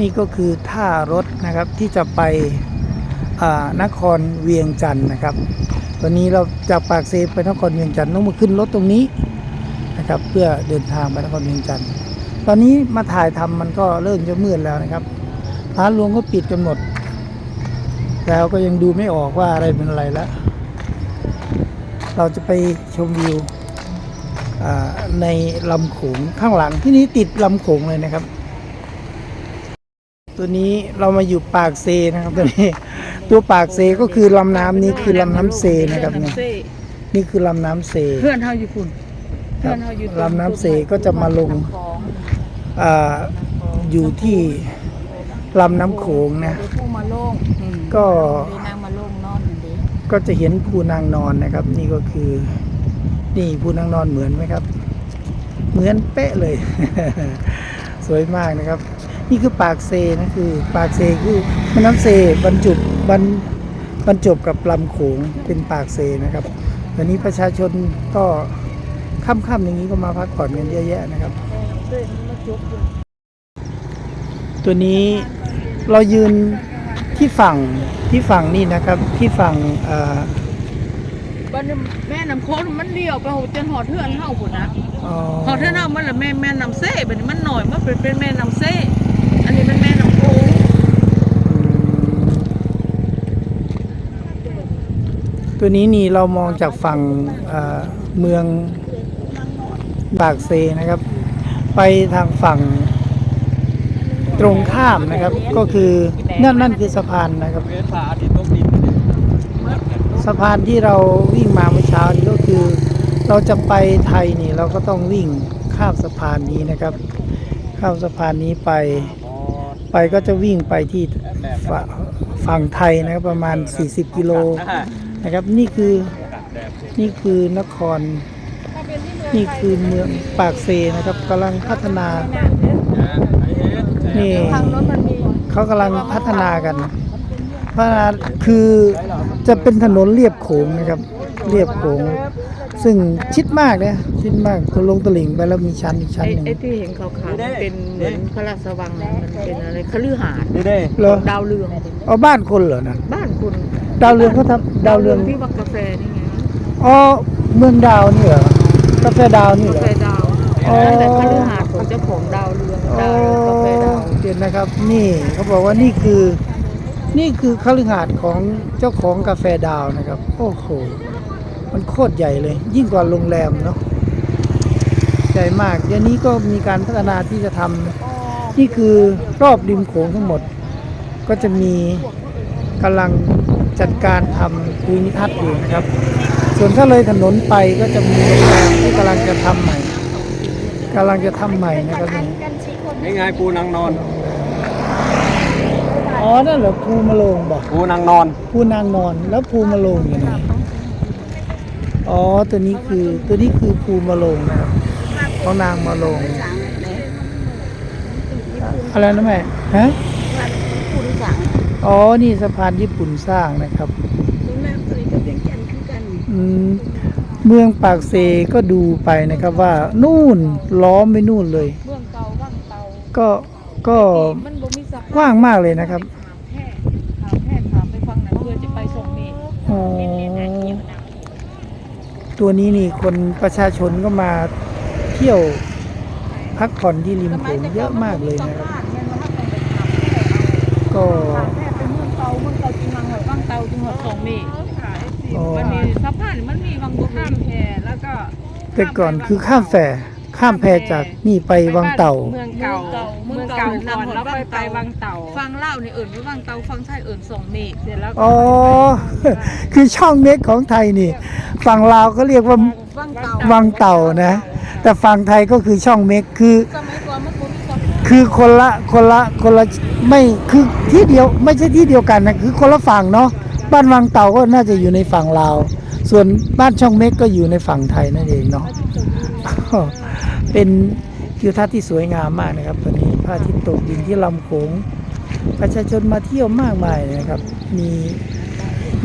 นี่ก็คือท่ารถนะครับที่จะไปนครเวียงจันทร์นะครับตอนนี้เราจากปากเซไปนครเวียงจันทร์ต้องมาขึ้นรถตรงนี้นะครับ เพื่อเดินทางไปนครเวียงจันทร์ตอนนี้มาถ่ายทำมันก็เริ่มจะมืดแล้วนะครับร้านรวงก็ปิดกันหมด แล้วก็ยังดูไม่ออกว่าอะไรเป็นอะไรแล้ว เราจะไปชมวิวในลำโขงข้างหลังที่นี้ติดลำโขงเลยนะครับ ตัวนี้เรามาอยู่ปากเซนะครับตัวนี้ ตัวปากเซก็คือลำน้ำนี้คือลำน้ำเซนะครับเนี่ย นี่คือลำน้ำเซเพื่อนเฮาอยู่คุณครัเพื่บอนเฮาอยู่ลำน้ำเซก็จะมาลงอ่าอยู่ที่ลำน้ำโขงนะ ผู้มาโล่งก็ มีนางมาโล่งนอนนั่นเด้ก็จะเห็นภูนางนอนนะครับ นี่ก็คือนี่ภูนางนอนเหมือนไหมครับ เหมือนเป๊ะเลย สวยมากนะครับ นี่คือปากเซนะคือ ปากเซคือแม่น้ำเซบรรจุบรรบรรจบกับลำโขงเป็นปากเซนะครับตอนนี้ประชาชนก็ค่ำๆอย่างนี้ก็มาพักผ่อนกันเยอะแยะนะครับ ตัวนี้เรายืนที่ฝั่งที่ฝั่งนี่นะครับที่ฝั่งเอ่อบ้านแม่น้ำโค้งมันเลี้ยวไปหูจนหอดเทือนเฮาพุ่นนะเอ่อหอดเทือนเฮามันละแม่แม่น้ำเซ่บัดนี้มันหน่อยมันเป็นเป็นแม่น้ำเซ่ อันนี้เป็นแม่น้ำโค้งตัวนี้นี่เรามองจากฝั่งเอ่อเมืองปากเซนะครับ ไปทางฝั่งตรงข้ามนะครับ ก็คือนั่นนั่นคือสะพานนะครับ สะพานที่เราวิ่งมาเมื่อเช้านี้ก็คือ เราจะไปไทยนี่เราก็ต้องวิ่งข้ามสะพานนี้นะครับ ข้ามสะพานนี้ไป ไปก็จะวิ่งไปที่ฝฝั่งไทยนะครับประมาณ 40 กิโลนะครับนี่คือนี่คือนคร นี่คือเมืองปากเซนะครับกำลังพัฒนานี่เขากำลังพัฒนากันพัฒนาคือจะเป็นถนนเรียบโขงนะครับเรียบโขง ซึ่งชิดมากเนี่ยชิดมากลงตลิ่งไปแล้วมีชั้นอีกชั้นไอ้หนึ่งไอ้ที่เห็นขาวๆมันเป็นเหมือนพระราชวังนะมันเป็นอะไรคฤหาสน์นี่เด้เหรอดาวเรืองเอาบ้านคนเหรอนะบ้านคุณดาวเรืองเขาทำดาวเรืองที่ว่ากาแฟนี่ไงอ๋อเมืองดาวนี่เหรอกาแฟดาวนี่กาเหรแฟอดาวอ๋อ นั่นแหละคฤหาสน์ของเจ้าของดาวเรืองโอ้ดาวเรืองกาแฟดาว เห็นนะครับ นี่เขาบอกว่านี่คือ นี่คือคฤหาสน์ของเจ้าของกาแฟดาวนะครับ โอ้โห มันโคตรใหญ่เลย ยิ่งกว่าโรงแรมเนาะใหญ่มากเดี๋ยวนี้ก็มีการพัฒนาที่จะทำนี่คือรอบริมโขงทั้งหมด ก็จะมีกำลังจัดการทำภูมิทัศน์อยู่นะครับ ส่วนถ้าเลยถนนไปก็จะมีโรงแรมที่กำลังจะทำใหม่กำลังจะทำใหม่นะครับนี่นี่ไงปูนางนอน อ๋อนั่นเหรอภูมะโลงบอกปูนางนอนภูนางนอนแล้วภูมะโลงอยู่ไหน อ๋อ ตัวนี้คือตัวนี้คือภูมะโลงนะครับของนางมะโลง อะไรนะแม่ฮะอ๋อ นี่สะพานญี่ปุ่นสร้างนะครับอืมเมืองปากเซก็ดูไปนะครับว่านู่นล้อมไปนู่นเลยเมืองเก่าว่างเตาก็ก็มันบ่มีสะพานกว้างมากเลยนะครับแค่ถามแค่ถามไปฟังนะเพื่อจะไปส่งเมฆอ๋อ ตัวนี้นี่คนประชาชนก็มาเที่ยวพักผ่อนที่ริมโขงเยอะมากเลยนะครับ ก็แค่เป็นเมืองเก่าเมืองเก่าจริงวังหอยว่างเตาจริงหอยส่งเมฆอ๋อมันมีสะพานมันมีวังบุข้ามแพแล้วก็แต่ก่อนคือข้ามแฝข้ามแพจากนี่ไปวังเต่า เมืองเก่าเมืเมืองเก่าก่อนแล้วค่อยไปวังเต่า ฟังเล่าในเอิ่นไม่วังเตาฟังไทยเอิ่นส่งเมฆเสร็จแล้วก็อ๋อคือช่องเม็กของไทยนี่ ฝั่งลาวก็เรียกว่าวังเตาวังเต่านะ แต่ฝั่งไทยก็คือช่องเม็กคือ สมัยก่อนมันบ่มีสะพานคือคนละคนละคนละไม่คือที่เดียวไม่ใช่ที่เดียวกันนะคือคนละฝั่งเนาะบ้านวังเต่าก็น่าจะอยู่ในฝั่งลาว ส่วนบ้านช่องเม็กก็อยู่ในฝั่งไทยนั่นเองเนาะ เป็นทิวทัศน์ที่สวยงามมากนะครับตอนนี้พระอาทิตย์ตกดินที่ลำโขงประชาชนมาเที่ยวมากมายนะครับ มี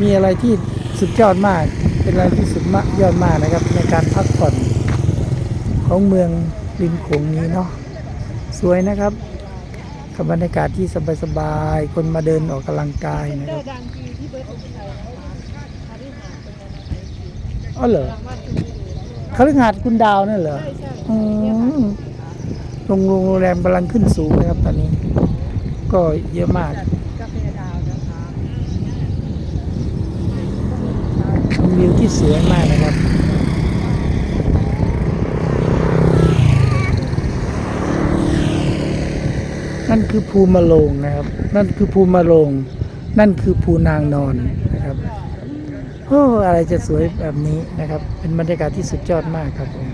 มีอะไรที่สุดยอดมาก เป็นอะไรที่สุดมากยอดมากนะครับ ในการพักผ่อนของเมืองริมโขงนี้เนาะสวยนะครับกับบรรยากาศที่สบายๆคนมาเดินออกกำลังกายนะครับอ๋อเหรอคฤหาสน์คุณดาวนั่นเหรออืมโรงโรงแรมกำลังขึ้นสูงนะครับตอนนี้ ก็เยอะมาก เป็น วิวที่สวยมากนะครับนั่นคือภูมาโลงนะครับ นั่นคือภูมาโลง นั่นคือภูนางนอนนะครับ โอ้ อะไรจะสวยแบบนี้นะครับ เป็นบรรยากาศที่สุดยอดมากครับผม